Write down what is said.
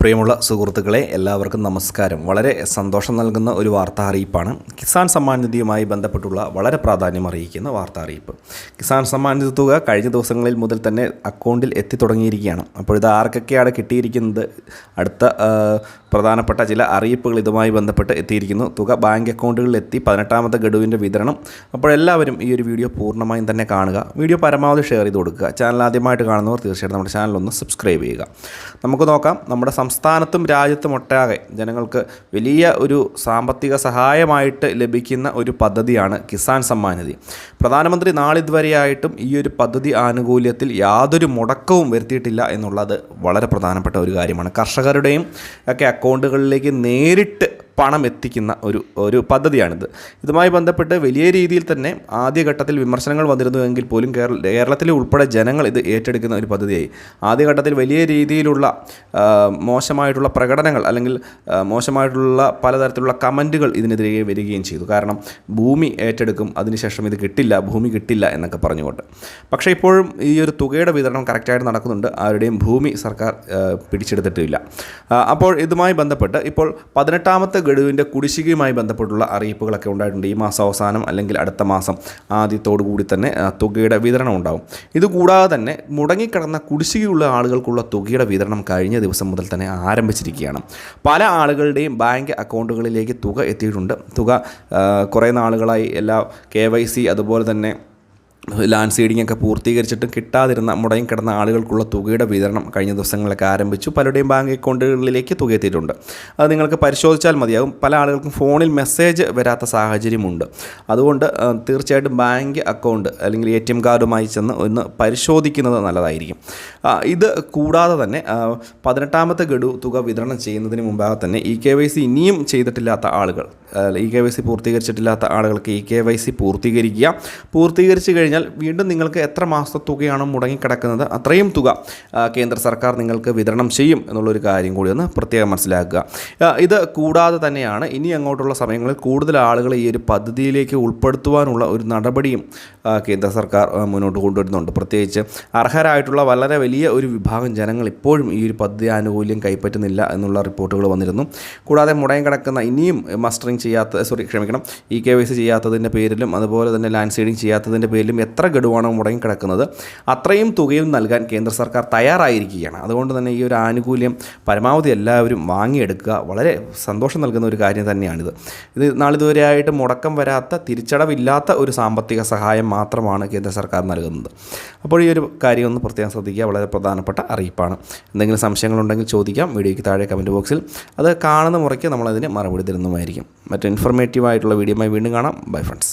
പ്രിയമുള്ള സുഹൃത്തുക്കളെ എല്ലാവർക്കും നമസ്കാരം. വളരെ സന്തോഷം നൽകുന്ന ഒരു വാർത്താ അറിയിപ്പാണ് കിസാൻ സമ്മാൻ നിധിയുമായി ബന്ധപ്പെട്ടുള്ള വളരെ പ്രാധാന്യം അറിയിക്കുന്ന വാർത്താ അറിയിപ്പ് കിസാൻ സമ്മാൻ നിധി തുക കഴിഞ്ഞ ദിവസങ്ങളിൽ മുതൽ തന്നെ അക്കൗണ്ടിൽ എത്തിത്തുടങ്ങിയിരിക്കുകയാണ് അപ്പോൾ ഇത് ആർക്കൊക്കെയാണ് കിട്ടിയിരിക്കുന്നത്? അടുത്ത പ്രധാനപ്പെട്ട ചില അറിയിപ്പുകൾ ഇതുമായി ബന്ധപ്പെട്ട് എത്തിയിരിക്കുന്നു. തുക ബാങ്ക് അക്കൗണ്ടുകളിൽ എത്തി പതിനെട്ടാമത്തെ ഗഡുവിന്റെ വിതരണം. അപ്പോൾ എല്ലാവരും ഈ ഒരു വീഡിയോ പൂർണമായും തന്നെ കാണുക. വീഡിയോ പരമാവധി ഷെയർ ചെയ്ത് കൊടുക്കുക. ചാനൽ ആദ്യമായിട്ട് കാണുന്നവർ തീർച്ചയായിട്ടും നമ്മുടെ ചാനലൊന്ന് സബ്സ്ക്രൈബ് ചെയ്യുക. നമുക്ക് നോക്കാം. നമ്മുടെ സംസ്ഥാനത്തും രാജ്യത്തും ഒട്ടാകെ ജനങ്ങൾക്ക് വലിയ ഒരു സാമ്പത്തിക സഹായമായിട്ട് ലഭിക്കുന്ന ഒരു പദ്ധതിയാണ് കിസാൻ സമ്മാൻ നിധി. പ്രധാനമന്ത്രി നാളിതുവരെയായിട്ടും ഈ ഒരു പദ്ധതി ആനുകൂല്യത്തിൽ യാതൊരു മുടക്കവും വരുത്തിയിട്ടില്ല എന്നുള്ളത് വളരെ പ്രധാനപ്പെട്ട ഒരു കാര്യമാണ്. കർഷകരുടെയും ഒക്കെ അക്കൗണ്ടുകളിലേക്ക് നേരിട്ട് പണം എത്തിക്കുന്ന ഒരു ഒരു പദ്ധതിയാണിത്. ഇതുമായി ബന്ധപ്പെട്ട് വലിയ രീതിയിൽ തന്നെ ആദ്യഘട്ടത്തിൽ വിമർശനങ്ങൾ വന്നിരുന്നു എങ്കിൽ പോലും കേരള കേരളത്തിലെ ഉൾപ്പെടെ ജനങ്ങൾ ഇത് ഏറ്റെടുക്കുന്ന ഒരു പദ്ധതിയായി. ആദ്യഘട്ടത്തിൽ വലിയ രീതിയിലുള്ള മോശമായിട്ടുള്ള പ്രകടനങ്ങൾ അല്ലെങ്കിൽ മോശമായിട്ടുള്ള പലതരത്തിലുള്ള കമന്റുകൾ ഇതിനെതിരെ വരികയും ചെയ്തു. കാരണം ഭൂമി ഏറ്റെടുക്കും അതിനുശേഷം ഇത് കിട്ടില്ല ഭൂമി കിട്ടില്ല എന്നൊക്കെ പറഞ്ഞുകൊണ്ട്. പക്ഷേ ഇപ്പോഴും ഈ ഒരു തുകയുടെ വിതരണം കറക്റ്റായിട്ട് നടക്കുന്നുണ്ട്. ആരുടെയും ഭൂമി സർക്കാർ പിടിച്ചെടുത്തിട്ടില്ല. അപ്പോൾ ഇതുമായി ബന്ധപ്പെട്ട് ഇപ്പോൾ പതിനെട്ടാമത്തെ ഗഡുവിന്റെ കുടിശ്ശികയുമായി ബന്ധപ്പെട്ടുള്ള അറിയിപ്പുകളൊക്കെ ഉണ്ടായിട്ടുണ്ട്. ഈ മാസം അവസാനം അല്ലെങ്കിൽ അടുത്ത മാസം ആദ്യത്തോടു കൂടി തന്നെ തുകയുടെ വിതരണം ഉണ്ടാകും ഇതുകൂടാതെ തന്നെ മുടങ്ങിക്കിടന്ന കുടിശ്ശികയുള്ള ആളുകൾക്കുള്ള തുകയുടെ വിതരണം കഴിഞ്ഞ ദിവസം മുതൽ തന്നെ ആരംഭിച്ചിരിക്കുകയാണ്. പല ആളുകളുടെയും ബാങ്ക് അക്കൗണ്ടുകളിലേക്ക് തുക എത്തിയിട്ടുണ്ട്. തുക കുറേ നാളുകളായി എല്ലാ കെ അതുപോലെ തന്നെ ലാൻഡ് സീഡിംഗ് ഒക്കെ പൂർത്തീകരിച്ചിട്ടും കിട്ടാതിരുന്ന മുടങ്ങി കിടന്ന ആളുകൾക്കുള്ള തുകയുടെ വിതരണം കഴിഞ്ഞ ദിവസങ്ങളിലൊക്കെ ആരംഭിച്ചു. പലരുടെയും ബാങ്ക് അക്കൗണ്ടുകളിലേക്ക് തുക എത്തിയിട്ടുണ്ട്. അത് നിങ്ങൾക്ക് പരിശോധിച്ചാൽ മതിയാകും. പല ആളുകൾക്കും ഫോണിൽ മെസ്സേജ് വരാത്ത സാഹചര്യമുണ്ട്. അതുകൊണ്ട് തീർച്ചയായിട്ടും ബാങ്ക് അക്കൗണ്ട് അല്ലെങ്കിൽ എ ടി എം കാർഡുമായി ചെന്ന് ഒന്ന് പരിശോധിക്കുന്നത് നല്ലതായിരിക്കും. ഇത് കൂടാതെ തന്നെ പതിനെട്ടാമത്തെ ഗഡു തുക വിതരണം ചെയ്യുന്നതിന് മുമ്പാകെ തന്നെ ഇ കെ വൈ സി ഇനിയും ചെയ്തിട്ടില്ലാത്ത ആളുകൾ ഇ കെ വൈ സി പൂർത്തീകരിച്ചിട്ടില്ലാത്ത ആളുകൾക്ക് ഇ കെ വൈ സി പൂർത്തീകരിക്കുക. പൂർത്തീകരിച്ച് കഴിഞ്ഞാൽ വീണ്ടും നിങ്ങൾക്ക് എത്ര മാസത്തെ തുകയാണോ മുടങ്ങിക്കിടക്കുന്നത് അത്രയും തുക കേന്ദ്ര സർക്കാർ നിങ്ങൾക്ക് വിതരണം ചെയ്യും എന്നുള്ളൊരു കാര്യം കൂടി ഒന്ന് പ്രത്യേകം മനസ്സിലാക്കുക. ഇത് കൂടാതെ തന്നെയാണ് ഇനി അങ്ങോട്ടുള്ള സമയങ്ങളിൽ കൂടുതൽ ആളുകളെ ഈ ഒരു പദ്ധതിയിലേക്ക് ഉൾപ്പെടുത്തുവാനുള്ള ഒരു നടപടിയും കേന്ദ്ര സർക്കാർ മുന്നോട്ട് കൊണ്ടുവരുന്നുണ്ട്. പ്രത്യേകിച്ച് അർഹരായിട്ടുള്ള വളരെ വലിയ ഒരു വിഭാഗം ജനങ്ങൾ ഇപ്പോഴും ഈ ഒരു പദ്ധതി ആനുകൂല്യം കൈപ്പറ്റുന്നില്ല എന്നുള്ള റിപ്പോർട്ടുകൾ വന്നിരുന്നു. കൂടാതെ മുടങ്ങി കിടക്കുന്ന ഇനിയും മസ്റ്ററിങ് ചെയ്യാത്ത സോറി ക്ഷമിക്കണം ഇ കെ വൈ സി ചെയ്യാത്തതിന്റെ പേരിലും അതുപോലെ തന്നെ ലാൻഡ് സീഡിങ് ചെയ്യാത്തതിന്റെ പേരിലും എത്ര ഗഡുവാണോ മുടങ്ങി കിടക്കുന്നത് അത്രയും തുകയും നൽകാൻ കേന്ദ്ര സർക്കാർ തയ്യാറായിരിക്കുകയാണ്. അതുകൊണ്ട് തന്നെ ഈ ഒരു ആനുകൂല്യം പരമാവധി എല്ലാവരും വാങ്ങിയെടുക്കുക വളരെ സന്തോഷം നൽകുന്ന ഒരു കാര്യം തന്നെയാണിത്. ഇത് നാളിതുവരെയായിട്ട് മുടക്കം വരാത്ത തിരിച്ചടവില്ലാത്ത ഒരു സാമ്പത്തിക സഹായം മാത്രമാണ് കേന്ദ്ര സർക്കാർ നൽകുന്നത്. അപ്പോൾ ഈ ഒരു കാര്യം ഒന്ന് പ്രത്യേകം ശ്രദ്ധിക്കുക. വളരെ പ്രധാനപ്പെട്ട അറിയിപ്പാണ്. എന്തെങ്കിലും സംശയങ്ങളുണ്ടെങ്കിൽ ചോദിക്കാം. വീഡിയോയ്ക്ക് താഴെ കമന്റ് ബോക്സിൽ അത് കാണുന്ന മുറയ്ക്ക് നമ്മളതിന് മറുപടി തരുന്നതുമായിരിക്കും മറ്റു ഇൻഫോർമേറ്റീവ് ആയിട്ടുള്ള വീഡിയോയുമായി വീണ്ടും കാണാം. Bye friends